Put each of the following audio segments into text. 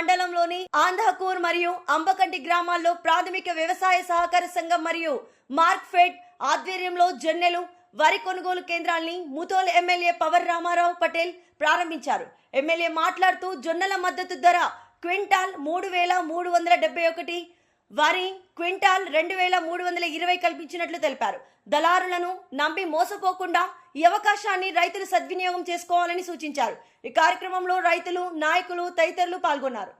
మండలంలోని ఆంధాకూర్ మరియు అంబకంటి గ్రామాల్లో ప్రాథమిక వ్యవసాయ సహకార సంఘం మరియు మార్క్ఫెడ్ ఆధ్వర్యంలో జొన్నెలు వరి కొనుగోలు కేంద్రాల్ని ముతోల్ ఎమ్మెల్యే పవర్ రామారావు పటేల్ ప్రారంభించారు. ఎమ్మెల్యే మాట్లాడుతూ జొన్నల మద్దతు ధర క్వింటాల్ మూడు వేల మూడు వందల డెబ్బై ఒకటి వరి క్వింటాల్ రెండు వేల మూడు వందల ఇరవై కల్పించినట్లు తెలిపారు. దళారులను నమ్మి మోసపోకుండా ఈ అవకాశాన్ని రైతులు సద్వినియోగం చేసుకోవాలని సూచించారు. ఈ కార్యక్రమంలో రైతులు నాయకులు తదితరులు పాల్గొన్నారు.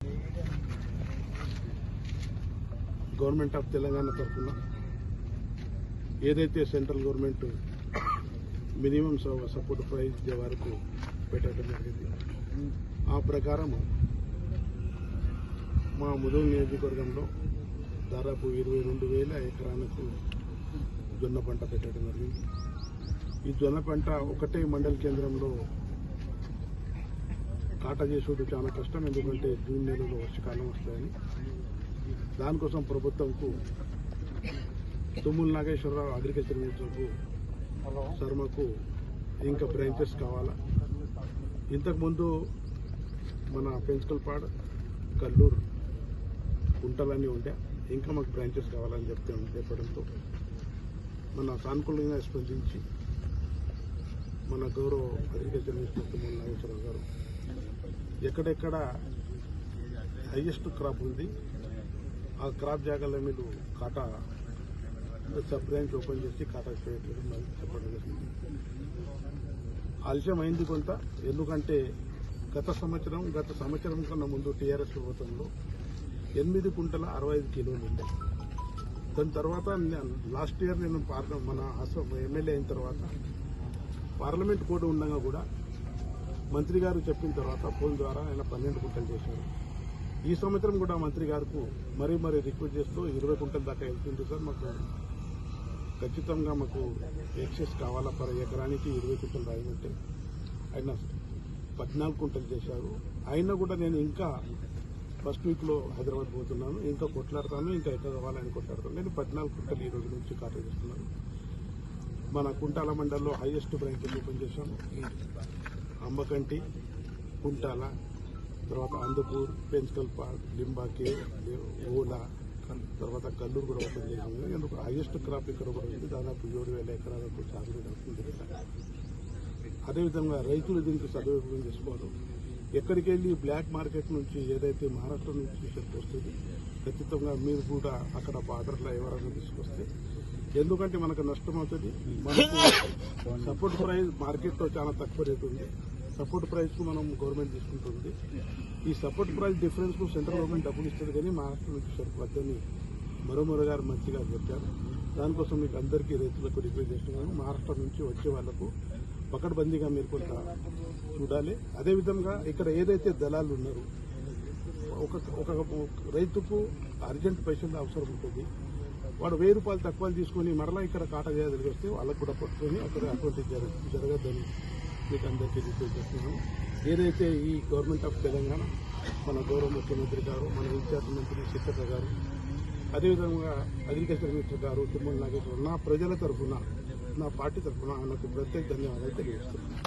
గవర్నమెంట్ ఆఫ్ తెలంగాణ తరఫున ఏదైతే central government minimum support price వరకు పెట్టడం జరిగింది. ఆ ప్రకారం మా ముదూరు నియోజకవర్గంలో దాదాపు ఇరవై రెండు వేల ఎకరాలకు జొన్న పంట పెట్టడం జరిగింది. ఈ జొన్న పంట ఒకటే మండల కేంద్రంలో కాట చేసేది చాలా కష్టం ఎందుకంటే జూన్ నెలలో వర్షకాలం వస్తాయని. దానికోసం ప్రభుత్వంకు తుమ్ముల నాగేశ్వరరావు అగ్రికల్చర్ మినిస్టర్కు శర్మకు ఇంకా బ్రాంచెస్ కావాలా? ఇంతకుముందు మన పెంచుకల్పాడ్ కల్లూరు గుంటలన్నీ ఉండే ఇంకా మాకు బ్రాంచెస్ కావాలని చెప్తే చెప్పడంతో మన సానుకూలంగా స్పందించి మన గౌరవ అగ్రికల్చర్ మినిస్టర్ తుమ్మల నాగేశ్వరరావు గారు. ఎక్కడెక్కడ హైయెస్ట్ క్రాప్ ఉంది ఆ క్రాప్ జాగాల మీరు కాటా సబ్ బ్రాంచ్ ఓపెన్ చేసి కాటా చేయట్లేదు మరి చెప్పడం జరిగింది. ఆలస్యం అయింది కొంత ఎందుకంటే గత సంవత్సరం గత సంవత్సరం కన్నా ముందు టీఆర్ఎస్ ప్రభుత్వంలో ఎనిమిది కుంటల అరవై ఐదు కిలోలు ఉండే. దాని తర్వాత లాస్ట్ ఇయర్ నేను పార్ట్ మన అస- ఎమ్మెల్యే అయిన తర్వాత పార్లమెంట్ కోడ్ ఉండగా కూడా మంత్రి గారు చెప్పిన తర్వాత ఫోన్ ద్వారా ఆయన పన్నెండు గుంటలు చేశారు. ఈ సంవత్సరం కూడా మంత్రి గారికి మరీ మరీ రిక్వెస్ట్ చేస్తూ ఇరవై గుంటల దాకా వెళ్తుంది సార్ మాకు ఖచ్చితంగా మాకు ఎక్సెస్ కావాలా పర్ ఎకరానికి ఇరవై కుంటలు రాయమంటే ఆయన పద్నాలుగు కుంటలు చేశారు. అయినా కూడా నేను ఇంకా ఫస్ట్ వీక్లో హైదరాబాద్ పోతున్నాను ఇంకా కొట్లాడతాను ఇంకా ఎక్కడ కావాలని కొట్లాడతాను. నేను పద్నాలుగు కుంటలు ఈ రోజు నుంచి కాటా చేస్తున్నాను. మన కుంటాల మండల్లో హైయెస్ట్ బ్రాంచెస్ ఓపెన్ చేశాము అంబకంటి కుంటాల తర్వాత అందపూర్ పార్క్ లింబాకే ఓలా తర్వాత కల్లూరు కూడా ఓపెన్ చేసింది ఎందుకు? హైయెస్ట్ క్రాప్ ఇక్కడ కూడా ఉంది దాదాపు ఏడు వేల ఎకరాలకు సాగు అదేవిధంగా రైతులు దీనికి సదుపయోగం చేసుకోవాలి. ఎక్కడికి వెళ్ళి బ్లాక్ మార్కెట్ నుంచి ఏదైతే మహారాష్ట్ర నుంచి ఇక్కడికి వస్తుంది ఖచ్చితంగా మీరు కూడా అక్కడ బార్డర్లో ఎవరైనా తీసుకొస్తే ఎందుకంటే మనకు నష్టం అవుతుంది. మనకు సపోర్ట్ ప్రైస్ మార్కెట్లో చాలా తక్కువ రేటు ఉంది. సపోర్ట్ ప్రైస్కు మనం గవర్నమెంట్ తీసుకుంటుంది. ఈ సపోర్ట్ ప్రైస్ డిఫరెన్స్కు సెంట్రల్ గవర్నమెంట్ డబ్బులు ఇస్తుంది కానీ మహారాష్ట్ర నుంచి సరిపోద్దని మరోమరో గారు మంచిగా చెప్పారు. దానికోసం మీకు అందరికీ రైతులకు రిక్వెస్ట్ చేస్తున్నాను. మహారాష్ట్ర నుంచి వచ్చే వాళ్ళకు పకడ్బందీగా మీరు కొంత చూడాలి. అదేవిధంగా ఇక్కడ ఏదైతే దళాలు ఉన్నారో ఒక ఒక రైతుకు అర్జెంట్ పైసలు అవసరం ఉంటుంది. వాడు వెయ్యి రూపాయలు తక్కువ తీసుకొని మరలా ఇక్కడ కాటా చేయదలిగి వస్తే వాళ్ళకు కూడా పట్టుకొని అక్కడ అటువంటి జరగ జరగద్దని మీకు అందరికీ రిక్వెస్ట్ చేస్తున్నాను. ఏదైతే ఈ గవర్నమెంట్ ఆఫ్ తెలంగాణ మన గౌరవ ముఖ్యమంత్రి గారు మన ఇన్ఛార్జ్ మంత్రి శిక్షక గారు అదేవిధంగా అగ్రికల్చర్ మినిస్టర్ గారు తిమ్మల నాగేశ్వరరావు నా ప్రజల తరఫున నా పార్టీ తరఫున నాకు ప్రత్యేక ధన్యవాదాలు తెలియజేస్తున్నాను.